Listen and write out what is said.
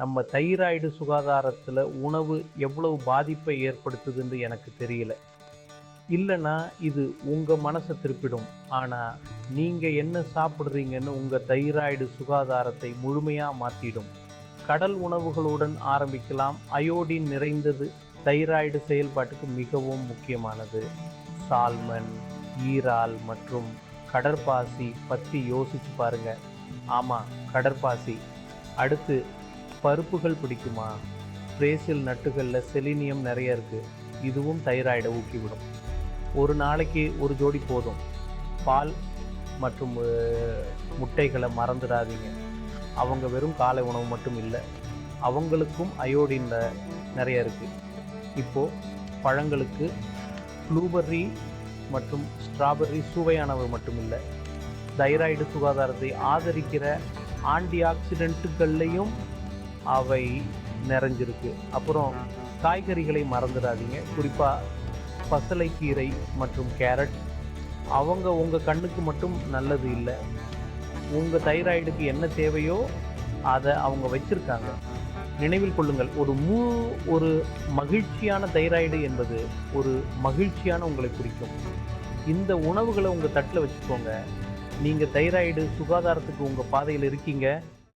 நம்ம தைராய்டு சுகாதாரத்தில் உணவு எவ்வளவு பாதிப்பை ஏற்படுத்துதுன்னு எனக்கு தெரியல. இல்லைன்னா இது உங்கள் மனசை திருப்பிடும். ஆனால் நீங்கள் என்ன சாப்பிட்றீங்கன்னு உங்கள் தைராய்டு சுகாதாரத்தை முழுமையாக மாற்றிடும் கடல் உணவுகளுடன் ஆரம்பிக்கலாம். அயோடின் நிறைந்தது தைராய்டு செயல்பாட்டுக்கு மிகவும் முக்கியமானது. சால்மன் ஈரால் மற்றும் கடற்பாசி பற்றி யோசிச்சு பாருங்கள் ஆமாம் கடற்பாசி. அடுத்து பருப்புகள் பிடிக்குமா? பிரேசில் நட்டுகளில் செலினியம் நிறைய இருக்குது இதுவும் தைராய்டை ஊக்கிவிடும். ஒரு நாளைக்கு ஒரு ஜோடி போதும். பால் மற்றும் முட்டைகளை மறந்துடாதீங்க. அவங்க வெறும் காலை உணவு மட்டும் இல்லை அவங்களுக்கும் அயோடின் நிறைய இருக்குது இப்போது பழங்களுக்கு ப்ளூபெர்ரி மற்றும் ஸ்ட்ராபெர்ரி சுவையானவை மட்டும் இல்லை தைராய்டு சுகாதாரத்தை ஆதரிக்கிற ஆன்டி ஆக்சிடென்ட்டுகள்லையும் அவை நிறைஞ்சிருக்கு. அப்புறம் காய்கறிகளை மறந்துடாதீங்க. குறிப்பாக பசலைக்கீரை மற்றும் கேரட். அவங்க உங்கள் கண்ணுக்கு மட்டும் நல்லது இல்லை. உங்கள் தைராய்டுக்கு என்ன தேவையோ அதை அவங்க வச்சிருக்காங்க. நினைவில் கொள்ளுங்கள். ஒரு மு ஒரு மகிழ்ச்சியான தைராய்டு என்பது ஒரு மகிழ்ச்சியான உங்களை குறிக்கும். இந்த உணவுகளை உங்கள் தட்டில் வச்சுக்கோங்க. நீங்கள் தைராய்டு சுகாதாரத்துக்கு உங்கள் பாதையில் இருக்கீங்க.